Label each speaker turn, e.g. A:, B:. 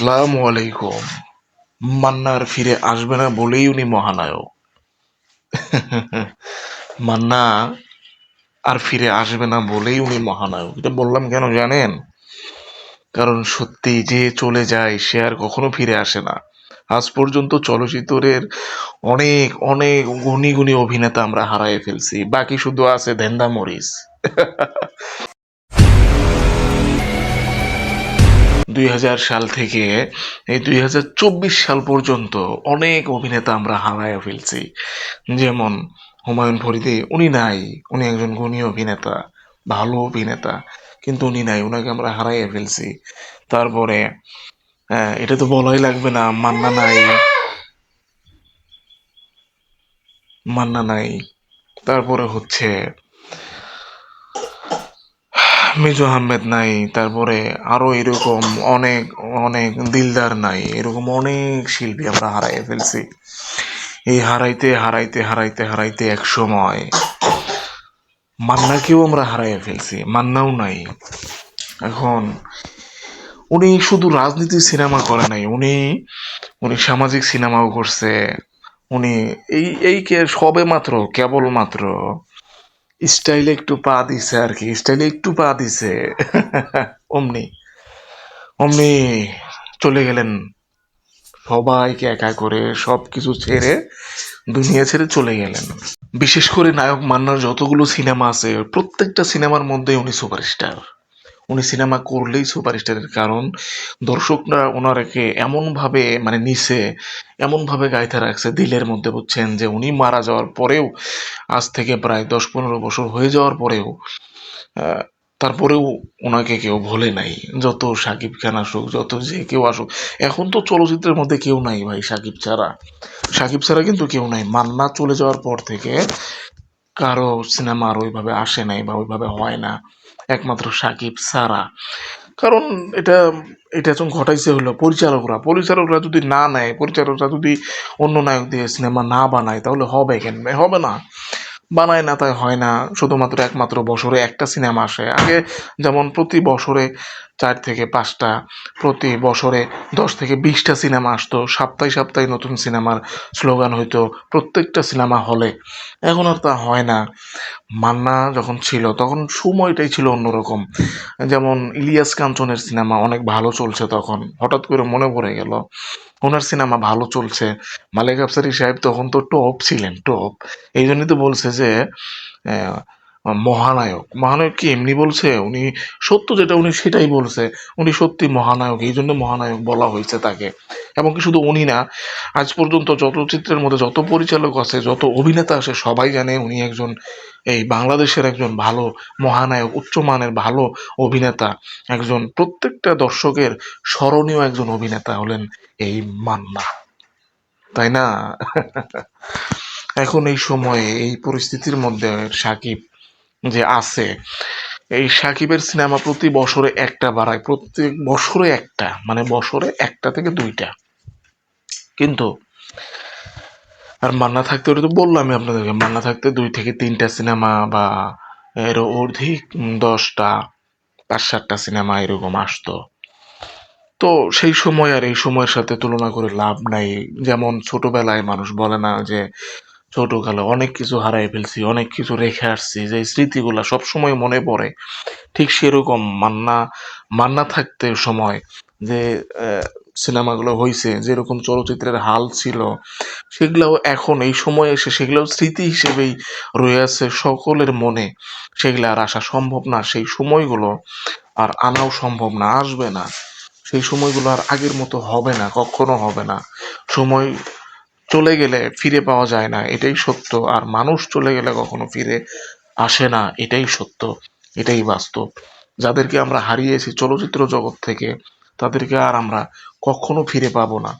A: আসসালামু আলাইকুম। মান্নার ফিরে আসবে না বলেই উনি মহানায়ক। মান্না আর ফিরে আসবে না বলেই উনি মহানায়ক। এটা বললাম কেন জানেন? কারণ সত্যি যে চলে যায়, সে আর কখনো ফিরে আসে না। আজ পর্যন্ত চলচ্চিত্রের অনেক অনেক গুণী গুণী অভিনেতা আমরা হারাই ফেলছি। বাকি শুধু আছে ধেন্দা মরিস দুই হাজার সাল থেকে এই দুই হাজার চব্বিশ সাল পর্যন্ত অনেক অভিনেতা আমরা হারায় ফেলছি। যেমন হুমায়ুন ফরিদি উনি নাই, উনি একজন গুণী অভিনেতা, ভালো অভিনেতা, কিন্তু উনি নাই ওনাকে আমরা হারাইয়ে ফেলছি। তারপরে এটা তো বলাই লাগবে না, মান্না নাই। মান্না নাই। তারপরে হচ্ছে মিজু আহমেদ নাই, তারপরে আরও এরকম অনেক অনেক দিলদার নাই, এরকম অনেক শিল্পী আমরা হারাইয়ে ফেলছি। এই হারাইতে হারাইতে হারাইতে হারাইতে এক সময় মান্নাকেও আমরা হারাইয়ে ফেলছি, মান্নাও নাই। এখন উনি শুধু রাজনীতি সিনেমা করে নাই, উনি উনি সামাজিক সিনেমাও করছে, উনি এই এই কে সবে মাত্র কেবল মাত্র স্টাইলে একটু পা দিছে আর কি স্টাইলে একটু পা দিছে। অমনি অমনি চলে গেলেন। সবাইকে একা করে সব কিছু ছেড়ে দুনিয়া ছেড়ে চলে গেলেন। বিশেষ করে নায়ক মান্নার যতগুলো সিনেমা আছে, প্রত্যেকটা সিনেমার মধ্যে উনি সুপারস্টার। উনি সিনেমা করলেই সুপারস্টারের কারণ। দর্শকরা ওনারকে এমনভাবে মানে নিচে এমনভাবে গাইতে রাখছে দিলের মধ্যে, বুঝছেন? যে উনি মারা যাওয়ার পরেও, আজ থেকে প্রায় দশ পনেরো বছর হয়ে যাওয়ার পরেও তারপরেও ওনাকে কেউ ভোলে নাই। যত সাকিব খান আসুক, যত যে কেউ আসুক, এখন তো চলচ্চিত্রের মধ্যে কেউ নাই ভাই সাকিব ছাড়া। সাকিব ছাড়া কিন্তু কেউ নাই। মান্না চলে যাওয়ার পর থেকে কারও সিনেমা আর ওইভাবে আসে নাই বা ওইভাবে হয় না, একমাত্র সাকিব ছাড়া কারণ এটা এটা যখন ঘটাইছে হলো পরিচালকরা পরিচালকরা যদি না নেয়, পরিচালকরা যদি অন্য নায়ক দিয়ে সিনেমা না বানায়, তাহলে হবে কেন? হবে না। বানায় না তাই হয় না, শুধুমাত্র একমাত্র বছরে একটা সিনেমা আসে। আগে যেমন প্রতি বছরে চার থেকে পাঁচটা প্রতি বছরে দশ থেকে বিশটা সিনেমা আসতো। সপ্তাহে সপ্তাহে নতুন সিনেমার স্লোগান হইতো, প্রত্যেকটা সিনেমা হলে। এখন আর তা হয় না। মান্না যখন ছিল, তখন সময়টাই ছিল অন্যরকম। যেমন ইলিয়াস কাঞ্চনের সিনেমা অনেক ভালো চলছে তখন, হঠাৎ করে মনে পড়ে গেল, ওনার সিনেমা ভালো চলছে। মালিক আফসারি সাহেব তখন তো টপ ছিলেন, টপ। এই জন্যই তো বলছে যে মহানায়ক। মহানায়ক কি এমনি বলছে? উনি সত্য যেটা, উনি সেটাই বলছে। উনি সত্যি মহানায়ক, এই জন্য মহানায়ক বলা হয়েছে তাকে। এবং কি শুধু উনি না, আজ পর্যন্ত যত চিত্রের মধ্যে যত পরিচালক আছে, যত অভিনেতা আছে, সবাই জানে উনি একজন, এই বাংলাদেশের একজন ভালো মহানায়ক উচ্চমানের ভালো অভিনেতা। একজন প্রত্যেকটা দর্শকের স্মরণীয় একজন অভিনেতা হলেন এই মান্না। তাই না? এখন এই সময়ে, এই পরিস্থিতির মধ্যে সাকিব যে আছে। এই সাকিবের সিনেমা প্রতি বছরে একটা বাড়ায়, প্রত্যেক বছরে একটা মানে বছরে একটা থেকে দুইটা। কিন্তু, আর মান্না থাকতে ওটা তো বললামই আপনাদেরকে, মান্না থাকতে দুই থেকে তিনটা সিনেমা বা এর অধিক দশটা, পাঁচ সাতটা সিনেমা এরকম আসতো। তো সেই সময় আর এই সময়ের সাথে তুলনা করে লাভ নাই। যেমন ছোটবেলায় মানুষ বলে না যে ছোটকালে অনেক কিছু হারাই ফেলছি, অনেক কিছু রেখে আসছি, যে স্মৃতিগুলা সবসময় মনে পড়ে। ঠিক সেরকম মান্না মান্না থাকতে সময় যে সিনেমাগুলো হয়েছে যেরকম চলচ্চিত্রের হাল ছিল, সেগুলাও এখন এই সময় এসে সেগুলো স্মৃতি হিসেবেই রয়ে আছে সকলের মনে। সেগুলো আর আসা সম্ভব না, সেই সময়গুলো আর আনাও সম্ভব না, আসবে না। সেই সময়গুলো আর আগের মতো হবে না, কখনো হবে না। সময় চলে গেলে ফিরে পাওয়া যায় না, এটাই সত্য। আর মানুষ চলে গেলে কখনো ফিরে আসে না, এটাই সত্য, এটাই বাস্তব। যাদেরকে আমরা হারিয়েছি চলচ্চিত্র জগৎ থেকে, তাদেরকে আর আমরা কখনো ফিরে পাবো না।